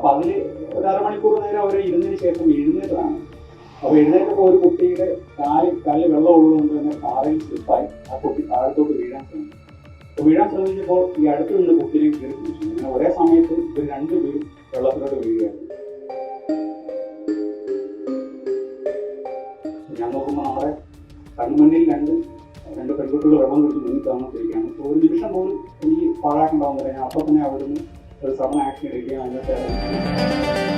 അപ്പൊ അതിൽ ഒരു അരമണിക്കൂർ നേരം അവർ ഇരുന്നതിന് ശേഷം എഴുന്നേറ്റതാണ്. അപ്പൊ എഴുന്നേറ്റപ്പോ ഒരു കുട്ടിയുടെ കാലിൽ കാലിൽ വെള്ളം ഉള്ളതുകൊണ്ട് തന്നെ കാറിൽ സ്ലിപ്പായി. ആ കുട്ടി താഴത്തോട്ട് വീഴാൻ ശ്രമിച്ചു. അപ്പൊ വീഴാൻ ശ്രമിച്ചപ്പോൾ ഈ അടുത്ത് നിന്ന് കുട്ടിയെ കയറി പിടിച്ചു. അങ്ങനെ ഒരേ സമയത്ത് ഇവർ രണ്ടുപേരും വെള്ളത്തിലോട്ട് വീഴുകയാണ്. ഞാൻ നോക്കുമ്പോൾ നമ്മുടെ കൺമുന്നിൽ രണ്ട് രണ്ട് പെൺകുട്ടികൾ വെള്ളം കുടിച്ച് മുന്നിൽ താമസിച്ചിരിക്കുകയാണ്. അപ്പോൾ ഒരു നിമിഷം പോലും എനിക്ക് പാഴാക്കണ്ടാവുന്നില്ല ഞാൻ അപ്പോൾ തന്നെ അവിടുന്ന് ഒരു സമ ആക്ഷൻ എടുക്കുകയും അതിനകത്ത്.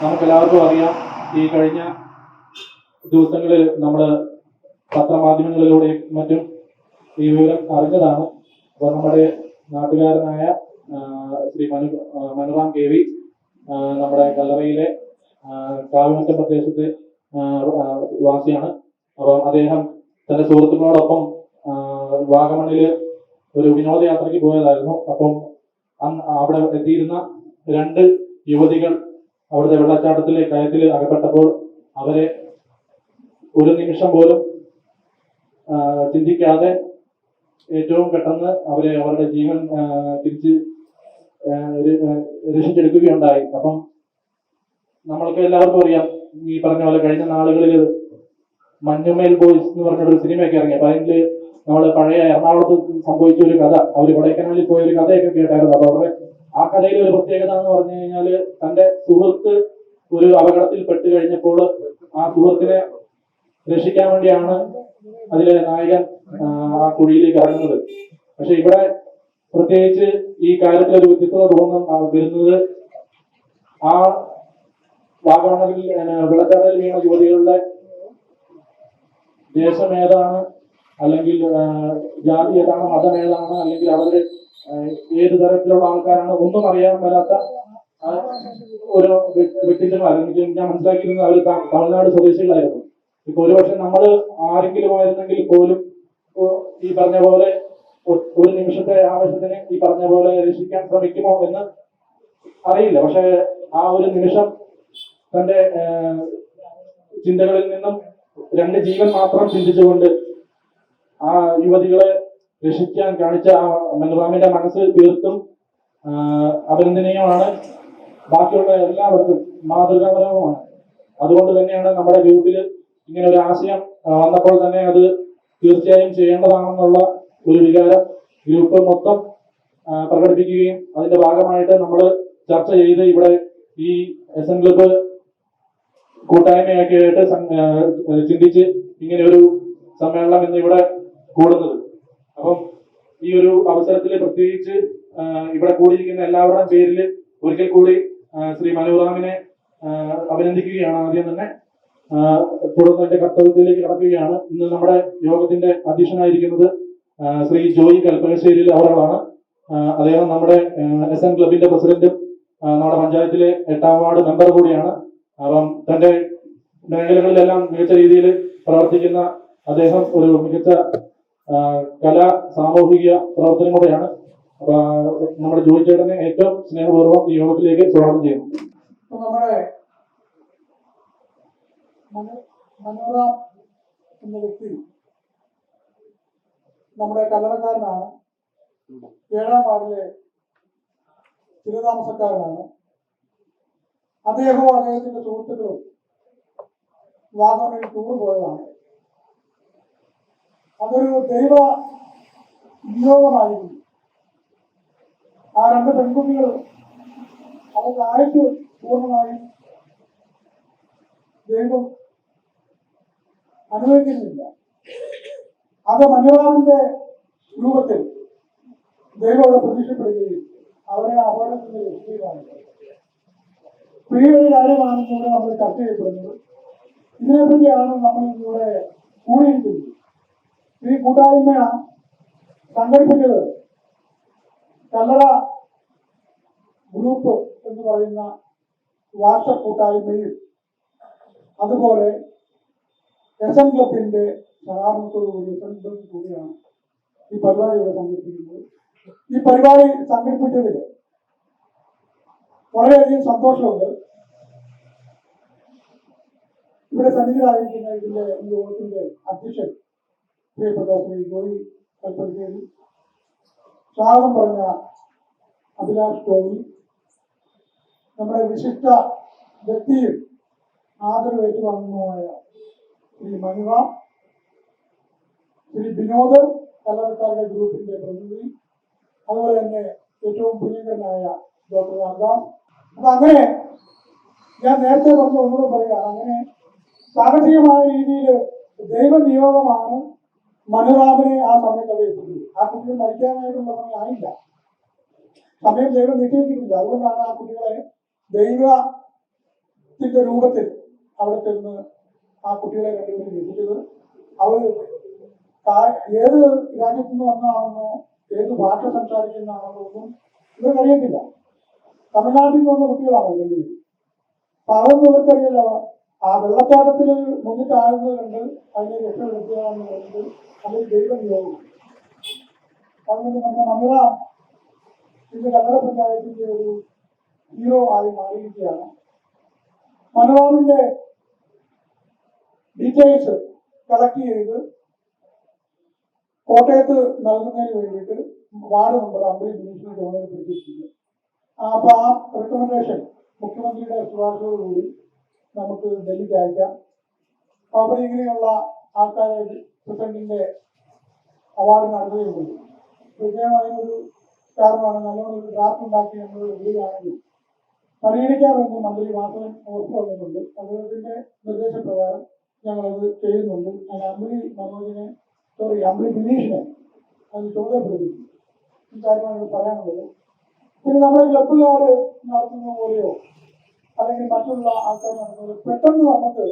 നമുക്കെല്ലാവർക്കും അറിയാം ഈ കഴിഞ്ഞ ദിവസങ്ങളിൽ നമ്മൾ പത്രമാധ്യമങ്ങളിലൂടെയും മറ്റും ഈ വിവരം അറിഞ്ഞതാണ്. അപ്പോൾ നമ്മുടെ നാട്ടുകാരനായ ശ്രീ മനു മനുറാം കെ വി നമ്മുടെ കല്ലറയിലെ കാവിമറ്റം പ്രദേശത്തെ വാസിയാണ്. അപ്പോൾ അദ്ദേഹം തന്റെ സുഹൃത്തുക്കളോടൊപ്പം ആ, വാഗമണ്ണിൽ ഒരു വിനോദയാത്രയ്ക്ക് പോയതായിരുന്നു. അപ്പം അവിടെ എത്തിയിരുന്ന രണ്ട് യുവതികൾ അവിടുത്തെ വെള്ളച്ചാട്ടത്തിലെ കയത്തിൽ അകപ്പെട്ടപ്പോൾ അവരെ ഒരു നിമിഷം പോലും ചിന്തിക്കാതെ ഏറ്റവും പെട്ടെന്ന് അവരെ അവരുടെ ജീവൻ തിരിച്ച് രക്ഷിച്ചെടുക്കുകയുണ്ടായി. അപ്പം നമ്മൾക്ക് എല്ലാവർക്കും അറിയാം ഈ പറഞ്ഞ പോലെ കഴിഞ്ഞ നാളുകളിൽ മഞ്ഞുമേൽ ബോയ്സ് എന്ന് പറഞ്ഞൊരു സിനിമയൊക്കെ ഇറങ്ങി. അപ്പൊ അതിൽ നമ്മൾ പഴയ എറണാകുളത്ത് സംഭവിച്ച ഒരു കഥ അവർ കൊടൈക്കനാലിൽ പോയ ഒരു കഥയൊക്കെ കേട്ടായിരുന്നു. അപ്പൊ അവരുടെ ആ കഥയിലെ ഒരു പ്രത്യേകത എന്ന് പറഞ്ഞു കഴിഞ്ഞാൽ തന്റെ സുഹൃത്ത് ഒരു അപകടത്തിൽ പെട്ട് കഴിഞ്ഞപ്പോൾ ആ സുഹൃത്തിനെ രക്ഷിക്കാൻ വേണ്ടിയാണ് അതിലെ നായകൻ ആ, കുഴിയിലേക്ക് ഇറങ്ങുന്നത്. പക്ഷെ ഇവിടെ പ്രത്യേകിച്ച് ഈ കാര്യത്തിൽ ഒരു വ്യത്യസ്തത തോന്നുന്ന വരുന്നത് ആ വാഗമണിൽ വെള്ളച്ചാട്ടത്തിൽ വീണ യുവതികളുടെ ദേശം ഏതാണ്? അല്ലെങ്കിൽ ജാതി ഏതാണ്? മതം ഏതാണ്? അല്ലെങ്കിൽ അവർ ഏത് തരത്തിലുള്ള ആൾക്കാരാണ്? ഒന്നും അറിയാൻ മേലാത്ത ഒരു വ്യക്തിത്വം അല്ലെങ്കിൽ ഞാൻ മനസ്സിലാക്കിയിരുന്നത് അവർ തമിഴ്നാട് സ്വദേശികളായിരുന്നു. ഇപ്പൊ ഒരുപക്ഷെ നമ്മൾ ആരെങ്കിലും ആയിരുന്നെങ്കിൽ പോലും ഈ പറഞ്ഞ പോലെ ഒരു നിമിഷത്തെ ആവശ്യത്തിന് ഈ പറഞ്ഞ പോലെ രക്ഷിക്കാൻ ശ്രമിക്കുമോ എന്ന് അറിയില്ല. പക്ഷെ ആ ഒരു നിമിഷം തന്റെ ചിന്തകളിൽ നിന്നും രണ്ട് ജീവൻ മാത്രം ചിന്തിച്ചുകൊണ്ട് ആ യുവതികളെ രക്ഷിക്കാൻ കാണിച്ച ആ മെൻറാമിന്റെ മനസ്സ് തീർത്തും അഭിനന്ദനീയമാണ്. ബാക്കിയുള്ള എല്ലാവർക്കും മാതൃകാപരവുമാണ്. അതുകൊണ്ട് തന്നെയാണ് നമ്മുടെ ഗ്രൂപ്പിൽ ഇങ്ങനെ ഒരു ആശയം വന്നപ്പോൾ തന്നെ അത് തീർച്ചയായും ചെയ്യേണ്ടതാണെന്നുള്ള ഒരു വികാരം ഗ്രൂപ്പ് മൊത്തം പ്രകടിപ്പിക്കുകയും അതിന്റെ ഭാഗമായിട്ട് നമ്മൾ ചർച്ച ചെയ്ത് ഇവിടെ ഈ എസ് എൻ ഗ്രൂപ്പ് കൂട്ടായ്മയൊക്കെ ആയിട്ട് ചിന്തിച്ച് ഇങ്ങനെ ഒരു സമ്മേളനം ഇന്ന് ഇവിടെ കൂടുന്നത്. അപ്പം ഈ ഒരു അവസരത്തിൽ പ്രത്യേകിച്ച് ഇവിടെ കൂടിയിരിക്കുന്ന എല്ലാവരുടെയും പേരിൽ ഒരിക്കൽ കൂടി ശ്രീ മനോറാമിനെ അഭിനന്ദിക്കുകയാണ് ആദ്യം തന്നെ. തുടർന്ന് എന്റെ കർത്തവ്യത്തിലേക്ക് കടക്കുകയാണ്. ഇന്ന് നമ്മുടെ യോഗത്തിന്റെ അധ്യക്ഷനായിരിക്കുന്നത് ശ്രീ ജോയി കൽപ്പനശ്ശേരി അവരാണ് അദ്ദേഹം നമ്മുടെ എസ് എൻ ക്ലബിന്റെ പ്രസിഡന്റും നമ്മുടെ പഞ്ചായത്തിലെ എട്ടാം വാർഡ് മെമ്പർ കൂടിയാണ്. അപ്പം തന്റെ മേഖലകളിലെല്ലാം മികച്ച രീതിയിൽ പ്രവർത്തിക്കുന്ന അദ്ദേഹം ഒരു മികച്ച കലാ സാമൂഹിക പ്രവർത്തനം കൂടെയാണ്. നമ്മുടെ ജോയി ചേട്ടനെ ഏറ്റവും സ്നേഹപൂർവം ഈ യോഗത്തിലേക്ക് സ്വാഗതം ചെയ്യുന്നു. നമ്മുടെ മനോറാം എന്ന വ്യക്തി നമ്മുടെ കല്ലറക്കാരനാണ് ഏഴാം വാർഡിലെ സ്ഥിരതാമസക്കാരനാണ്. അദ്ദേഹവും അദ്ദേഹത്തിന്റെ സുഹൃത്തുക്കളും വാഗമണിൽ ടൂർ പോയതാണ്. അതൊരു ദൈവ വിയോഗമായിരുന്നു. ആ രണ്ട് പെൺകുട്ടികൾ അവരുടെ ആയുസ് പൂർണമായും ദൈവം അനുവദിക്കുന്നില്ല. അത് മനോരാമിന്റെ രൂപത്തിൽ ദൈവം അവിടെ പ്രതീക്ഷപ്പെടുകയും അവരെ അപകടത്തിന്റെ രക്ഷയിലാണ് സ്ത്രീകളുടെ കാര്യമാണ് ഇവിടെ നമ്മൾ ചർച്ച ചെയ്യപ്പെടുന്നത്. ഇതിനെപ്പറ്റിയാണ് നമ്മൾ ഇവിടെ കൂടിയിരിക്കുന്നത്. ഈ കൂട്ടായ്മ സംഘടിപ്പിച്ചത് കല്ലറ ഗ്രൂപ്പ് എന്ന് പറയുന്ന വാട്സപ്പ് കൂട്ടായ്മയിൽ. അതുപോലെ എസ് എൻ ക്ലബിന്റെ സഹകരണത്തോടുകൂടി എസ് എൻ ക്ലബ് കൂടിയാണ് ഈ പരിപാടി ഇവിടെ സംഘടിപ്പിക്കുന്നത്. ഈ പരിപാടി സംഘടിപ്പിച്ചതിൽ വളരെയധികം സന്തോഷമുണ്ട്. ഇവിടെ സന്നിധിയിലായിരിക്കുന്ന ഇതിന്റെ ഈ യോഗത്തിന്റെ അധ്യക്ഷൻ പ്രിയപ്പെട്ട ശ്രീ ഗോയി കൽപ്പറ്റേരി സ്വാഗതം പറഞ്ഞ അഭിലാഷ് ടോമി നമ്മുടെ വിശിഷ്ട വ്യക്തിയും ആദരവ് ഏറ്റുവാങ്ങുന്നതുമായ ശ്രീ മനുവ ശ്രീ വിനോദ് കല്ലറക്കാരുടെ ഗ്രൂപ്പിന്റെ പ്രതിനിധി അതുപോലെ തന്നെ ഏറ്റവും പ്രിയങ്കരനായ ഡോക്ടർ രാംദാസ്. അപ്പൊ അങ്ങനെ ഞാൻ നേരത്തെ പറഞ്ഞ ഒന്നുകൂടെ പറയുകയാണ് അങ്ങനെ സാഹസികമായ രീതിയിൽ ദൈവനിയോഗമാണ് മനുറാമിനെ ആ സമയത്ത് എത്തിച്ചത് ആ കുട്ടികൾ മരിക്കാനായിട്ടുള്ള സമയം ആയില്ല. സമയം ദൈവം നിശ്ചയിച്ചിട്ടില്ല അതുകൊണ്ടാണ് ആ കുട്ടികളെ ദൈവത്തിന്റെ രൂപത്തിൽ അവിടെ ചെന്ന് ആ കുട്ടികളെ കണ്ടുകൊണ്ട് ജീവിച്ചത് അവർ ഏത് രാജ്യത്തു നിന്ന് വന്നതാണെന്നോ ഏത് ഭാഷ സംസാരിക്കുന്നതാണെന്നോ ഒന്നും ഇവർക്കറിയത്തില്ല തമിഴ്നാട്ടിൽ നിന്ന് വന്ന കുട്ടികളാണ് രണ്ടുപേരും അപ്പൊ അതൊന്നും ഇവർക്കറിയില്ല ആ വെള്ളച്ചാട്ടത്തിൽ മുന്നിൽ താഴ്ന്നത് കണ്ട് അതിനെ രക്ഷപ്പെടുത്തുകയെന്ന് പറയുന്നത് അതൊരു യോഗം അതുകൊണ്ട് നമ്മുടെ നമ്മള ഇന്ന് കന്നഡ പഞ്ചായത്തിന്റെ ഒരു ഹീറോ ആയി മാറിയിരിക്കുകയാണ്. മനോരമിന്റെ ഡീറ്റെയിൽസ് കളക്ട് ചെയ്ത് കോട്ടയത്ത് നൽകുന്നതിന് വേണ്ടിയിട്ട് വാർഡ് മെമ്പർ അമ്പലി മിനിസ്റ്റർ ഗവൺമെന്റ് ആ, അപ്പൊ ആ റെക്കമെൻഡേഷൻ മുഖ്യമന്ത്രിയുടെ ശുപാർശയോടുകൂടി നമുക്ക് ഡൽഹിക്ക് അയക്കാം. അവിടെ ഇങ്ങനെയുള്ള ആൾക്കാരെ പ്രസിഡന്റിന്റെ അവാർഡ് നടത്തുകയുള്ളൂ തീർച്ചയായും അതിനൊരു കാരണമാണ് നല്ലോണം ഒരു ഡ്രാഫ്റ്റ് ഉണ്ടാക്കി നമ്മൾ വരികയാണെങ്കിൽ പരിഗണിക്കാറുണ്ട് മന്ത്രി മാത്രം വന്നിട്ടുണ്ട്. അദ്ദേഹത്തിന്റെ നിർദ്ദേശപ്രകാരം ഞങ്ങളത് ചെയ്യുന്നുണ്ട്. ഞാൻ അമ്പിളി മനോജിനെ സോറി അമ്പിളി ദിനീഷിനെ അത് ചുമതലപ്പെടുത്തി ഈ കാര്യമാണ് പറയാനുള്ളത്. പിന്നെ നമ്മുടെ ക്ലബുകാർ നടത്തുന്ന പോലെയോ അല്ലെങ്കിൽ മറ്റുള്ള ആൾക്കാർ നടത്തുന്നത് പെട്ടെന്ന് നമുക്ക്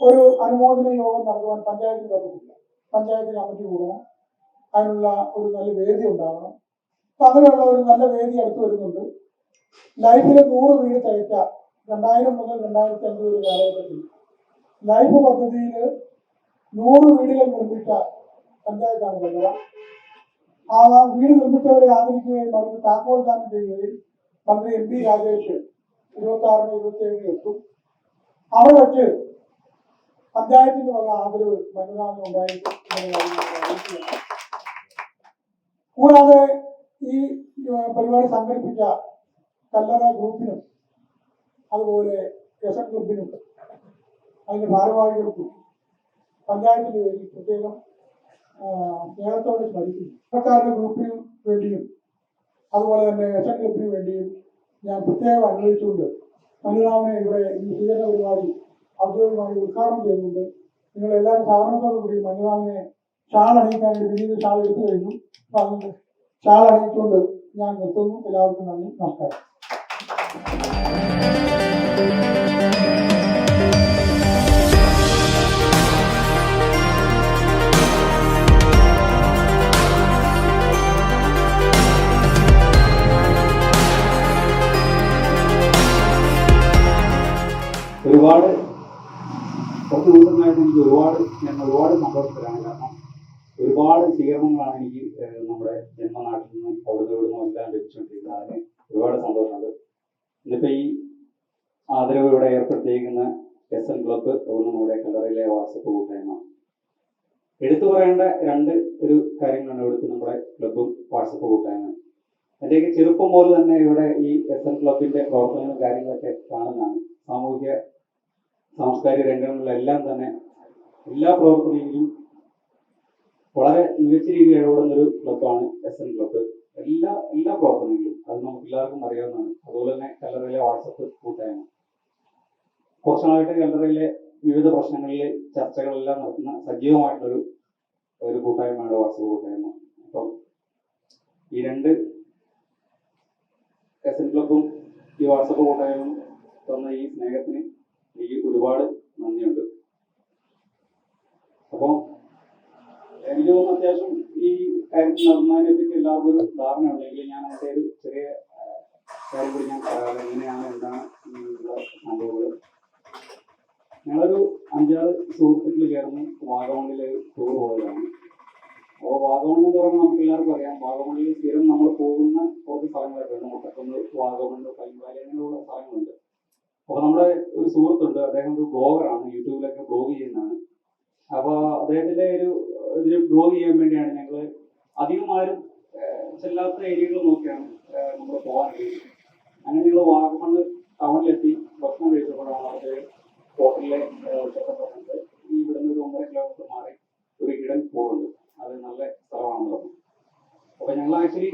ഒരു അനുമോദന യോഗം നടത്തുവാൻ പഞ്ചായത്തിന് പറ്റത്തില്ല. പഞ്ചായത്ത് കമ്മിറ്റി കൂടണം. അതിനുള്ള ഒരു നല്ല വേദി ഉണ്ടാകണം അപ്പൊ അങ്ങനെയുള്ള ഒരു നല്ല വേദി അടുത്ത് വരുന്നുണ്ട്. ലൈഫിലെ നൂറ് വീട് തയ്ച്ച രണ്ടായിരം മുതൽ രണ്ടായിരത്തി അഞ്ച് കാലഘട്ടത്തിൽ ലൈഫ് പദ്ധതിയിൽ നൂറ് വീടുകൾ നിർമ്മിച്ച പഞ്ചായത്താണ് കല്ലറ ആ വീട് നിർമ്മിച്ചവരെ ആദരിക്കുകയും അവർക്ക് താക്കോൽദാനം ചെയ്യുകയും മന്ത്രി എം പി രാജേഷ് ഇരുപത്തി ആറിന് ഇരുപത്തി ഏഴിന് എത്തും. അവിടെ വെച്ച് പഞ്ചായത്തിന്റെ വക ആദരവ് മനുരാമൻ ഉണ്ടായിരിക്കും കൂടാതെ ഈ പരിപാടി സംഘടിപ്പിച്ച കല്ലറ ഗ്രൂപ്പിനും അതുപോലെ എസ് ക്ലബിനും അതിന്റെ ഭാരവാഹികൾക്കും പഞ്ചായത്തിന് വേണ്ടി പ്രത്യേകം സ്നേഹത്തോടെ സ്മരിക്കുന്നു. സർക്കാരിന്റെ ഗ്രൂപ്പിന് വേണ്ടിയും അതുപോലെ തന്നെ എസ് എൻ ഗ്രൂപ്പിന് വേണ്ടിയും ഞാൻ പ്രത്യേകം അനുഭവിച്ചുകൊണ്ട് മനുരാമനെ ഇവിടെ ഈ സ്വീകരണ പരിപാടി ഔദ്യോഗികമായി ഉദ്ഘാടനം ചെയ്യുന്നുണ്ട്. നിങ്ങൾ എല്ലാവരും സഹകരണത്തോടു കൂടി മനുരാമനെ ഷാൾ അണിയിക്കാൻ വേണ്ടി പിന്നീട് ഷാൾ എടുത്തു കഴിഞ്ഞു. ഷാൾ അണിയിച്ചുകൊണ്ട് ഞാൻ നിർത്തുന്നു. എല്ലാവർക്കും നന്ദി. നമസ്കാരം. ഒരുപാട് കുറച്ച് ദിവസങ്ങളായിട്ട് എനിക്ക് ഒരുപാട് ഞാൻ ഒരുപാട് സന്തോഷത്തിലാണ്. കാരണം ഒരുപാട് സ്വീകരണങ്ങളാണ് എനിക്ക് നമ്മുടെ ജന്മനാട്ടിൽ നിന്നും അവിടുന്ന് നിന്നും എല്ലാം ലഭിച്ചുകൊണ്ടിരിക്കുന്നത്. അതിന് ഒരുപാട് സന്തോഷമുണ്ട്. ഇന്നിപ്പോ ഈ ആദരവ് ഇവിടെ ഏർപ്പെടുത്തിയിരിക്കുന്ന എസ് എൻ ക്ലബ്ബ് തോന്നുന്നു നമ്മുടെ കല്ലറയിലെ വാട്സപ്പ് കൂട്ടായ്മ. എടുത്തു പറയേണ്ട രണ്ട് ഒരു കാര്യങ്ങളാണ് ഇവിടുത്തെ നമ്മുടെ ക്ലബ്ബും വാട്സപ്പ് കൂട്ടായ്മ എന്റെയൊക്കെ ചെറുപ്പം മുതൽ തന്നെ ഇവിടെ ഈ എസ് എൻ ക്ലബിന്റെ പ്രവർത്തനങ്ങളും കാര്യങ്ങളൊക്കെ കാണുന്നതാണ്. സാമൂഹ്യ സാംസ്കാരിക രംഗങ്ങളിലെല്ലാം തന്നെ എല്ലാ പ്രവർത്തനങ്ങളിലും വളരെ മികച്ച രീതിയിൽ ഇടപെടുന്ന ഒരു ക്ലബ്ബാണ് എസ് എൻ ക്ലബ്ബ് എല്ലാ എല്ലാ പ്രവർത്തനങ്ങളും അത് നമുക്ക് എല്ലാവർക്കും അറിയാവുന്നതാണ്. അതുപോലെ തന്നെ കല്ലറയിലെ വാട്സപ്പ് കൂട്ടായ്മ. കുറച്ചുനാളായിട്ട് കല്ലറയിലെ വിവിധ പ്രശ്നങ്ങളിലെ ചർച്ചകളെല്ലാം നടത്തുന്ന സജീവമായിട്ടുള്ളൊരു ഒരു കൂട്ടായ്മയാണ് വാട്സപ്പ് കൂട്ടായ്മ. അപ്പം ഈ രണ്ട് എസ് എൻ ക്ലബും ഈ വാട്സപ്പ് കൂട്ടായ്മയും തന്ന ഈ സ്നേഹത്തിന് എനിക്ക് ഒരുപാട് നന്ദിയുണ്ട്. അപ്പോൾ എനിക്ക് തോന്നുന്നു അത്യാവശ്യം ഈ കാര്യത്തിൽ നടന്നതിനെ പറ്റി എല്ലാവർക്കും ഒരു ധാരണ ഉണ്ടെങ്കിൽ ഞാൻ അതിന്റെ ഒരു ചെറിയ കാര്യം കൂടി ഞാൻ പറയാറ് എങ്ങനെയാണ് എന്താണ് സംഭവങ്ങൾ ഞങ്ങളൊരു അഞ്ചാറ് സുഹൃത്തുക്കൾ ചേർന്ന് വാഗമണിൽ ടൂർ പോയതാണ്. അപ്പോൾ വാഗമൺ പറയുമ്പോൾ നമുക്ക് എല്ലാവർക്കും അറിയാം. വാഗമണിൽ സ്ഥിരം നമ്മൾ പോകുന്ന കുറച്ച് സ്ഥലങ്ങളൊക്കെ ഉണ്ട്. മുട്ടക്കുന്ന് വാഗമണ് പൈമ്പാലി അങ്ങനെയുള്ള സ്ഥലങ്ങളുണ്ട്. അപ്പൊ നമ്മുടെ ഒരു സുഹൃത്തുണ്ട് അദ്ദേഹം ഒരു ബ്ലോഗറാണ് യൂട്യൂബിലൊക്കെ ബ്ലോഗ് ചെയ്യുന്നതാണ്. അപ്പൊ അദ്ദേഹത്തിന്റെ ഒരു ഇതിൽ ബ്ലോഗ് ചെയ്യാൻ വേണ്ടിയാണ് ഞങ്ങൾ അധികം ആരും ചെല്ലാത്ത ഏരിയകൾ നോക്കിയാണ് നമ്മൾ പോകാറുള്ളത്. അങ്ങനെ ഞങ്ങൾ വാഗമണ് ടൗണിലെത്തി ഭക്ഷണം കഴിച്ചപ്പോഴാണ് അവിടെ ഹോട്ടലിലെ ഈ ഇവിടുന്ന് ഒരു ഒന്നര കിലോമീറ്റർ മാറി ഒരു ഇടൻ പോളുണ്ട്. അത് നല്ല സ്ഥലമാണെന്ന് പറഞ്ഞു. അപ്പൊ ഞങ്ങൾ ആക്ച്വലി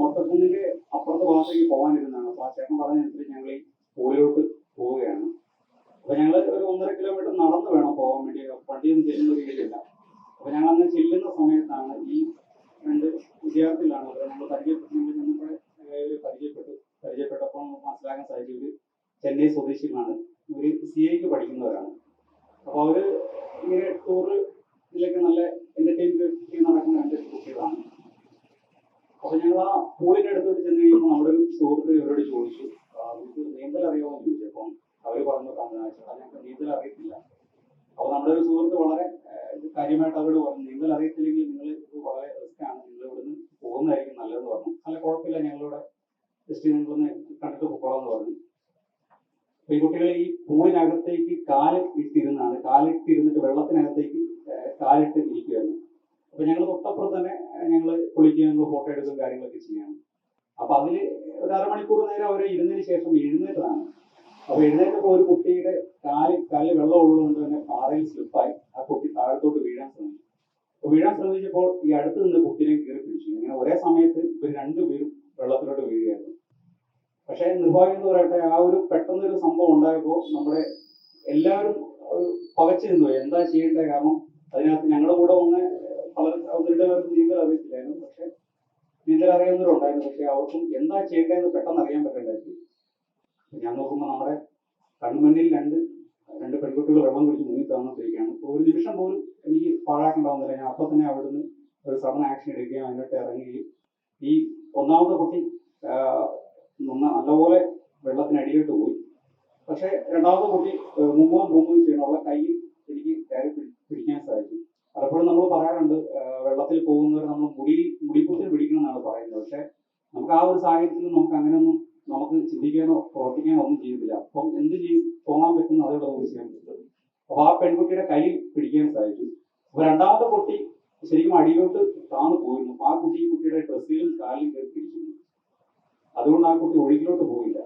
മൊത്തക്കുന്നിന്റെ അപ്പുറത്തെ ഭാഷയ്ക്ക് പോകാനിരുന്നാണ് അപ്പൊ ആ ചേട്ടൻ പറഞ്ഞനുസരിച്ച് ഞങ്ങൾ ഈ പൂളിലോട്ട് പോവുകയാണ്. അപ്പൊ ഞങ്ങൾ ഒരു ഒന്നര കിലോമീറ്റർ നടന്ന് വേണം പോകാൻ വേണ്ടി. വണ്ടിയൊന്നും ചെല്ലുന്ന രീതിയിലില്ല. അപ്പൊ ഞങ്ങൾ അന്ന് ചെല്ലുന്ന സമയത്താണ് ഈ രണ്ട് വിദ്യാർത്ഥികളാണ് അവരെ നമ്മൾ പരിചയപ്പെട്ടു ഒരു പരിചയപ്പെട്ടു പരിചയപ്പെട്ടപ്പോൾ മനസ്സിലാക്കാൻ സാധിച്ചു. ഒരു ചെന്നൈ സ്വദേശികളാണ്. ഇവർ സി ഐക്ക് പഠിക്കുന്നവരാണ്. അപ്പൊ അവർ ഇങ്ങനെ ടൂറിലൊക്കെ നല്ല എന്റർടൈൻമെന്റ് നടക്കുന്ന രണ്ട് കുട്ടികളാണ്. അപ്പൊ ഞങ്ങൾ ആ പൂളിന്റെ അടുത്തോട്ട് ചെന്ന് കഴിയുമ്പോൾ നമ്മുടെ ഒരു സുഹൃത്ത് ഇവരോട് ചോദിച്ചു "ആ, നിങ്ങൾക്ക് നീന്തൽ അറിയാമോ? എന്ന് ചോദിച്ചു. അപ്പം അവർ പറഞ്ഞു ചേട്ടാ ഞങ്ങൾക്ക് നീന്തൽ അറിയത്തില്ല. അപ്പൊ നമ്മുടെ ഒരു സുഹൃത്ത് വളരെ കാര്യമായിട്ട് അവരോട് പറഞ്ഞു നീന്തൽ അറിയത്തില്ലെങ്കിൽ നിങ്ങൾ വളരെ റിസ്ക് ആണ്. നിങ്ങൾ ഇവിടുന്ന് പോകുന്നതായിരിക്കും നല്ലതെന്ന് പറഞ്ഞു. അല്ല കുഴപ്പമില്ല. ഞങ്ങളിവിടെ ജസ്റ്റ് നിങ്ങളൊന്ന് കണ്ടിട്ട് പൊക്കോളാം എന്ന് പറഞ്ഞു. അപ്പൊ ഈ കുട്ടികൾ ഈ പൂളിനകത്തേക്ക് കാൽ ഇട്ടിരുന്നാണ് കാലിട്ടിരുന്നിട്ട് വെള്ളത്തിനകത്തേക്ക് കാലിട്ട് ഇരിക്കുകയായിരുന്നു അപ്പൊ ഞങ്ങൾ തൊട്ടപ്പുറം തന്നെ ഞങ്ങൾ കുളിക്കുകയും ഫോട്ടോ എടുക്കും കാര്യങ്ങളൊക്കെ ചെയ്യാണ് അപ്പൊ അതിൽ ഒരു അരമണിക്കൂർ നേരം അവരെ ഇരുന്നതിന് ശേഷം എഴുന്നേറ്റതാണ്. അപ്പൊ എഴുന്നേറ്റപ്പോ ഒരു കുട്ടിയുടെ കാലിൽ കാലിൽ വെള്ളം ഉള്ളതുകൊണ്ട് തന്നെ പാറയിൽ സ്ലിപ്പായി ആ കുട്ടി താഴത്തോട്ട് വീഴാൻ ശ്രമിച്ചു. അപ്പൊ വീഴാൻ ശ്രമിച്ചപ്പോൾ ഈ അടുത്ത് നിന്ന് കുട്ടിനെ കീറി പിടിച്ചു. ഇങ്ങനെ ഒരേ സമയത്ത് ഇവർ രണ്ടുപേരും വെള്ളത്തിലോട്ട് വീഴുകയായിരുന്നു. പക്ഷേ നിർഭാഗ്യം എന്ന് പറയട്ടെ ആ ഒരു പെട്ടെന്ന് ഒരു സംഭവം ഉണ്ടായപ്പോൾ നമ്മുടെ എല്ലാവരും പകച്ചു നിന്നു എന്താ ചെയ്യേണ്ടത്? കാരണം അതിനകത്ത് ഞങ്ങളുടെ കൂടെ വന്ന് പലരും അവരുടെ നീന്തൽ അറിയത്തില്ലായിരുന്നു പക്ഷെ നീന്തൽ അറിയാവുന്നവരുണ്ടായിരുന്നു പക്ഷെ അവർക്കും എന്താ ചെയ്യേണ്ടതെന്ന് പെട്ടെന്ന് അറിയാൻ പറ്റണ്ടായിരുന്നു. ഞാൻ നോക്കുമ്പോൾ നമ്മുടെ കൺമുന്നിൽ രണ്ട് രണ്ട് പെൺകുട്ടികൾ വെള്ളം കുടിച്ച് മുങ്ങി താമസിക്കുകയാണ് ഒരു നിമിഷം പോലും എനിക്ക് പാഴാക്കണ്ടാവുന്നില്ല. ഞാൻ അപ്പം തന്നെ അവിടുന്ന് ഒരു സഡൻ ആക്ഷൻ എടുക്കുകയും അതിനോട്ട് ഇറങ്ങുകയും ഈ ഒന്നാമത്തെ കുട്ടി നല്ലപോലെ വെള്ളത്തിനടിയിലോട്ട് പോയി. പക്ഷെ രണ്ടാമത്തെ കുട്ടി മുമ്പും മുമ്പും ചെയ്യണമുള്ള കൈ എനിക്ക് കയറി പിടിക്കാൻ സാധിച്ചു. പലപ്പോഴും നമ്മൾ പറയാറുണ്ട് വെള്ളത്തിൽ പോകുന്നവർ നമ്മൾ മുടി മുടിക്കുത്തിൽ പിടിക്കണം എന്നാണ് പറയുന്നത്. പക്ഷെ നമുക്ക് ആ ഒരു സാഹചര്യത്തിൽ നമുക്ക് അങ്ങനെയൊന്നും നമുക്ക് ചിന്തിക്കാനോ പ്രവർത്തിക്കാനോ ഒന്നും ചെയ്യുന്നില്ല അപ്പം എന്ത് ചെയ്യും? തോന്നാൻ പറ്റുന്ന അതോടെ നമുക്ക് ചെയ്യാൻ പറ്റും അപ്പൊ ആ പെൺകുട്ടിയുടെ കൈ പിടിക്കാൻ സാധിച്ചു. അപ്പൊ രണ്ടാമത്തെ കുട്ടി ശരിക്കും അടിയിലോട്ട് താന്നു പോയിരുന്നു. ആ കുട്ടി കുട്ടിയുടെ ഡ്രസ്സിലും കാലിൽ കയറി പിടിച്ചിരുന്നു അതുകൊണ്ട് ആ കുട്ടി ഒഴുകിലോട്ട് പോയില്ല.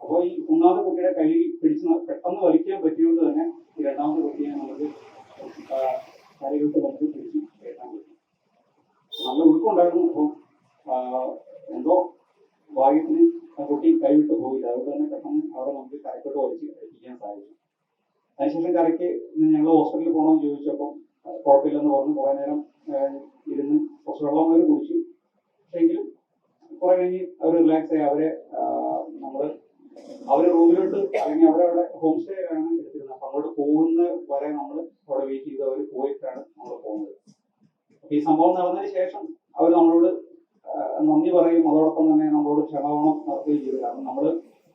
അപ്പോൾ ഈ ഒന്നാമത്തെ കുട്ടിയുടെ കൈ പിടിച്ച് പെട്ടെന്ന് വലിക്കാൻ പറ്റിയോണ്ട് തന്നെ ഈ രണ്ടാമത്തെ കുട്ടിയെ നമുക്ക് ആ, പിടിച്ച് കയറ്റാൻ പറ്റി. നല്ല ഉൾക്കുണ്ടായിരുന്നു. അപ്പം എന്തോ ഭാഗ്യത്തിന് ആ കുട്ടി കൈവിട്ട് പോയില്ല. അതുകൊണ്ട് തന്നെ പെട്ടെന്ന് അവിടെ നമുക്ക് കരക്കോട്ട് വലിച്ച് എത്തിക്കാൻ സാധിച്ചു. അതിനുശേഷം കരയ്ക്ക് ഞങ്ങൾ ഹോസ്പിറ്റലിൽ പോകണമെന്ന് ചോദിച്ചപ്പം കുഴപ്പമില്ലെന്ന് പറഞ്ഞ് കുറേ നേരം ഇരുന്ന് കുറച്ച് വെള്ളം വരെ കുടിച്ചു. പക്ഷേ എങ്കിലും കുറെ കഴിഞ്ഞ് അവർ റിലാക്സ് ആയി. അവരെ നമ്മൾ അവരെ റൂമിലോട്ട് അല്ലെങ്കിൽ അവരവിടെ ഹോം സ്റ്റേ ആണ് അങ്ങോട്ട് പോകുന്ന വരെ നമ്മൾ അവിടെ വെയിറ്റ് ചെയ്ത് അവർ പോയിട്ടാണ് നമ്മൾ പോകുന്നത്. അപ്പൊ ഈ സംഭവം നടന്നതിന് ശേഷം അവർ നമ്മളോട് നന്ദി പറയും. അതോടൊപ്പം തന്നെ നമ്മളോട് ക്ഷമാപണം നടത്തുകയും ചെയ്തു. കാരണം നമ്മൾ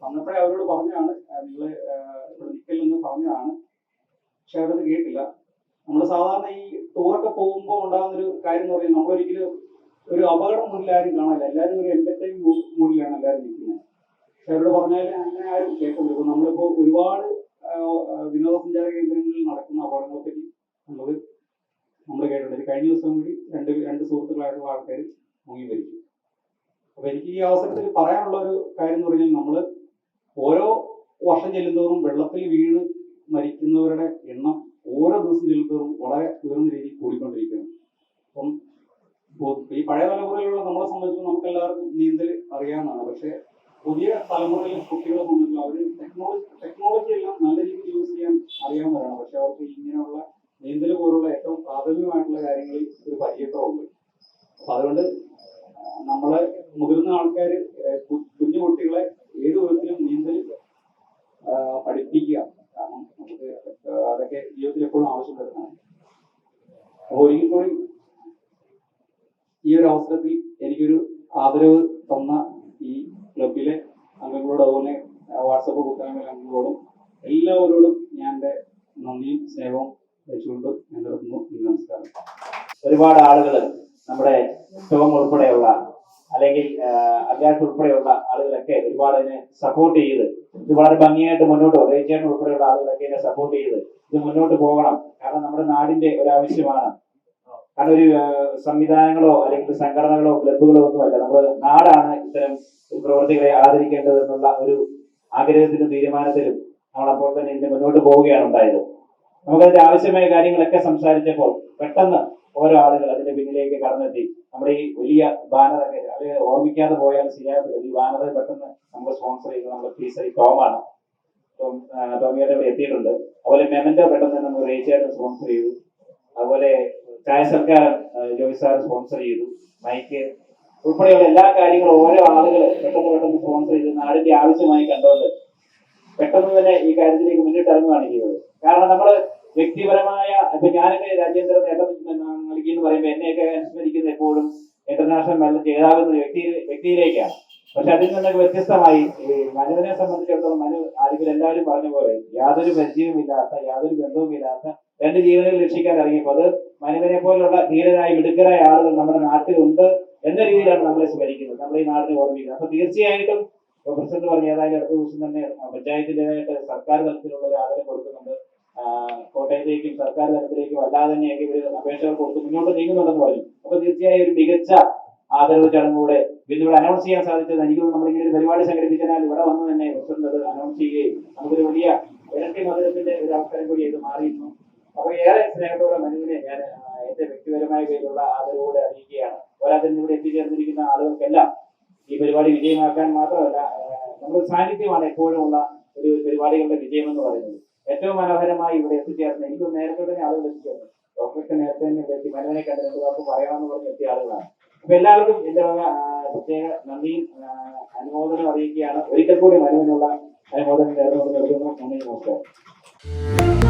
വന്നപ്പോഴേ അവരോട് പറഞ്ഞതാണ് നിങ്ങൾ ഇവിടെ നിൽക്കില്ലെന്ന് പറഞ്ഞതാണ്. പക്ഷെ അവരത് കേട്ടില്ല. നമ്മൾ സാധാരണ ഈ ടൂറൊക്കെ പോകുമ്പോൾ ഉണ്ടാകുന്ന ഒരു കാര്യം എന്ന് പറയുന്നത് നമ്മളൊരിക്കലും ഒരു അപകടം മുന്നിൽ ആരും കാണില്ല എല്ലാവരും ഒരു എന്റർടൈൻ മൂഡിലാണ് എല്ലാവരും നിൽക്കുന്നത്. പക്ഷെ അവരോട് പറഞ്ഞാൽ അങ്ങനെ ആരും കേൾക്കുന്നില്ല ഇപ്പൊ നമ്മളിപ്പോ ഒരുപാട് വിനോദസഞ്ചാര കേന്ദ്രങ്ങളിൽ നടക്കുന്ന അപകടങ്ങളെ പറ്റി നമ്മൾ നമ്മൾ കേട്ടിട്ടുണ്ട് കഴിഞ്ഞ ദിവസം കൂടി രണ്ട് രണ്ട് സുഹൃത്തുക്കളായിട്ടുള്ള ആൾക്കാർ മുങ്ങി മരിച്ചു അപ്പൊ എനിക്ക് ഈ അവസരത്തിൽ പറയാനുള്ള ഒരു കാര്യം എന്ന് പറഞ്ഞാൽ നമ്മൾ ഓരോ വർഷം ചെല്ലുന്തോറും വെള്ളത്തിൽ വീണ് മരിക്കുന്നവരുടെ എണ്ണം ഓരോ ദിവസം ചെല്ലുന്തോറും വളരെ ഉയർന്ന രീതിയിൽ കൂടിക്കൊണ്ടിരിക്കുകയാണ്. അപ്പം ഈ പഴയ തലമുറയിലുള്ള നമ്മളെ സംബന്ധിച്ച് നമുക്ക് എല്ലാവർക്കും നീന്തൽ അറിയാവുന്നതാണ്. പക്ഷെ പുതിയ തലമുറയിലെ കുട്ടികളെ സംബന്ധിച്ച് അവർ ടെക്നോളജി ടെക്നോളജി എല്ലാം നല്ല രീതിയിൽ യൂസ് ചെയ്യാൻ അറിയാവുന്നവരാണ്. പക്ഷെ അവർക്ക് ഇങ്ങനെയുള്ള നീന്തൽ പോലുള്ള ഏറ്റവും പ്രാഥമികമായിട്ടുള്ള കാര്യങ്ങളിൽ ഒരു പരിചയക്കുറവുണ്ട്. അപ്പൊ അതുകൊണ്ട് നമ്മളെ മുതിർന്ന ആൾക്കാർ കുഞ്ഞു കുട്ടികളെ ഏത് വിധത്തിലും നീന്തൽ പഠിപ്പിക്കുക. കാരണം നമുക്ക് അതൊക്കെ ജീവിതത്തിൽ എപ്പോഴും ആവശ്യം വരുന്നതാണ് അപ്പോൾ ഒരിക്കൽ കൂടി ഈ ഒരു അവസരത്തിൽ എനിക്കൊരു ആദരവ് തന്ന ഈ ക്ലബിലെ അംഗങ്ങളോട് അതുപോലെ വാട്സപ്പ് കൂട്ടായ്മയിലെ അംഗങ്ങളോടും എല്ലാവരോടും ഞാൻ എന്റെ നന്ദിയും സ്നേഹവും വെച്ചുകൊണ്ട് ഞാൻ നിർത്തുന്നു. നമസ്കാരം. ഒരുപാട് ആളുകൾ നമ്മുടെ ശിവം ഉൾപ്പെടെയുള്ള അല്ലെങ്കിൽ അഭ്യാസ് ഉൾപ്പെടെയുള്ള ആളുകളൊക്കെ ഒരുപാട് ഇതിനെ സപ്പോർട്ട് ചെയ്ത് ഇത് വളരെ ഭംഗിയായിട്ട് മുന്നോട്ട് റേച്ചേട്ടൻ ഉൾപ്പെടെയുള്ള ആളുകളൊക്കെ ഇതിനെ സപ്പോർട്ട് ചെയ്ത് ഇത് മുന്നോട്ട് പോകണം. കാരണം നമ്മുടെ നാടിന്റെ ഒരു ആവശ്യമാണ് കാരണം ഒരു സംവിധാനങ്ങളോ അല്ലെങ്കിൽ സംഘടനകളോ ക്ലബുകളോ ഒന്നുമല്ല. നമ്മുടെ നാടാണ് ഇത്തരം പ്രവർത്തികളെ ആദരിക്കേണ്ടത് എന്നുള്ള ഒരു ആഗ്രഹത്തിലും തീരുമാനത്തിലും നമ്മളപ്പോൾ തന്നെ ഇതിന് മുന്നോട്ട് പോവുകയാണ് ഉണ്ടായത്. നമുക്കതിന്റെ ആവശ്യമായ കാര്യങ്ങളൊക്കെ സംസാരിച്ചപ്പോൾ പെട്ടെന്ന് ഓരോ ആളുകൾ അതിന്റെ പിന്നിലേക്ക് കടന്നെത്തി. നമ്മുടെ ഈ വലിയ ബാനറൊക്കെ അത് ഓർമ്മിക്കാതെ പോയാൽ ശരിയാകത്തില്ല. ഈ ബാനർ പെട്ടെന്ന് നമ്മൾ സ്പോൺസർ ചെയ്യുന്നത് നമ്മുടെ ടീച്ചർ ടോമാണ്. ടോമിയുടെ ഇവിടെ എത്തിയിട്ടുണ്ട്. അതുപോലെ മെമന്റോ പെട്ടെന്ന് നമ്മൾ റേച്ചായിട്ട് സ്പോൺസർ ചെയ്തു. അതുപോലെ ചായ സർക്കാർ ജോയി സാർ സ്പോൺസർ ചെയ്തു. മൈക്ക് ഉൾപ്പെടെയുള്ള എല്ലാ കാര്യങ്ങളും ഓരോ ആളുകൾ പെട്ടെന്ന് പെട്ടെന്ന് സ്പോൺസർ ചെയ്ത് നാടിന്റെ ആവശ്യമായി കണ്ടുകൊണ്ട് പെട്ടെന്ന് തന്നെ ഈ കാര്യത്തിലേക്ക് മുന്നിട്ട് ഇറങ്ങുകയാണ് ചെയ്തത് കാരണം നമ്മൾ വ്യക്തിപരമായ ഇപ്പൊ ഞാനൊക്കെ രാജ്യാന്തര നേട്ടം നൽകി എന്ന് പറയുമ്പോൾ എന്നെയൊക്കെ അനുസ്മരിക്കുന്ന എപ്പോഴും ഇന്റർനാഷണൽ മെഡൽ ജേതാവെന്ന വ്യക്തി വ്യക്തിയിലേക്കാണ്. പക്ഷെ അതിൽ നിന്നൊക്കെ വ്യത്യസ്തമായി ഈ മനുവിനെ സംബന്ധിച്ചിടത്തോളം മനു ആരെങ്കിലും എല്ലാവരും പറഞ്ഞ പോലെ യാതൊരു പരിചയവുമില്ലാത്ത യാതൊരു ബന്ധവും ഇല്ലാത്ത രണ്ട് ജീവനുകൾ രക്ഷിക്കാൻ ഇറങ്ങിയപ്പോൾ അത് മനുവിനെ പോലുള്ള ധീരരായ മിടുക്കരായ ആളുകൾ നമ്മുടെ നാട്ടിലുണ്ട് എന്ന രീതിയിലാണ് നമ്മളെ സ്മരിക്കുന്നത് നമ്മൾ ഈ നാടിനെ ഓർമ്മിക്കുന്നത് അപ്പൊ തീർച്ചയായിട്ടും പ്രസിഡന്റ് പറഞ്ഞ ഏതായാലും അടുത്ത ദിവസം തന്നെ പഞ്ചായത്തിന്റെതായിട്ട് സർക്കാർ തലത്തിലുള്ള ഒരു ആദരം കൊടുക്കുന്നുണ്ട്. കോട്ടയത്തേക്കും സർക്കാർ തലത്തിലേക്കും അല്ലാതെ തന്നെയൊക്കെ ഇവർ അപേക്ഷകൾ കൊടുത്ത് മുന്നോട്ട് നീങ്ങുന്നുണ്ടെന്ന് പറഞ്ഞു. അപ്പൊ തീർച്ചയായും ഒരു മികച്ച ആദരവ് ചടങ്ങ് കൂടെ ഇന്ന് ഇവിടെ അനൗൺസ് ചെയ്യാൻ സാധിച്ചത് എനിക്ക് നമ്മളിങ്ങനെ ഒരു പരിപാടി സംഘടിപ്പിച്ചാൽ ഇവിടെ വന്ന് തന്നെ പ്രസിഡന്റ് അനൗൺസ് ചെയ്യുകയും നമുക്കൊരു വലിയ ഇരട്ടി മധുരത്തിന്റെ ഒരു അവസരം കൂടി ഇത് മാറിയിരുന്നു. അപ്പൊ ഞാൻ എന്റെ വ്യക്തിപരമായ പേരിലുള്ള ആദരവോടെ അറിയിക്കുകയാണ്. പോരാതെ ഇവിടെ എത്തിച്ചേർന്നിരിക്കുന്ന ആളുകൾക്കെല്ലാം ഈ പരിപാടി വിജയമാക്കാൻ മാത്രമല്ല നമ്മുടെ സാന്നിധ്യമാണ് എപ്പോഴും ഉള്ള ഒരു പരിപാടികളുടെ വിജയം എന്ന് പറയുന്നത്. ഏറ്റവും മനോഹരമായി ഇവിടെ എത്തിച്ചേർന്ന് എനിക്ക് നേരത്തെ തന്നെ ആളുകൾ എത്തിച്ചേർന്നു. ഡോക്ടർക്ക് നേരത്തെ തന്നെ ഇവിടെ എത്തി മനുവിനെ കണ്ട് രണ്ട് വാക്ക് പറയാമെന്ന് പറഞ്ഞ് എത്തിയ ആളുകളാണ്. അപ്പൊ എല്ലാവർക്കും എന്റെ വക പ്രത്യേക നന്ദിയും അനുമോദനം അറിയിക്കുകയാണ്. ഒരിക്കൽ കൂടി മനുവിനുള്ള അനുമോദനം നേർന്നുകൊണ്ട് നൽകുന്നു നന്ദി നമസ്കാരം.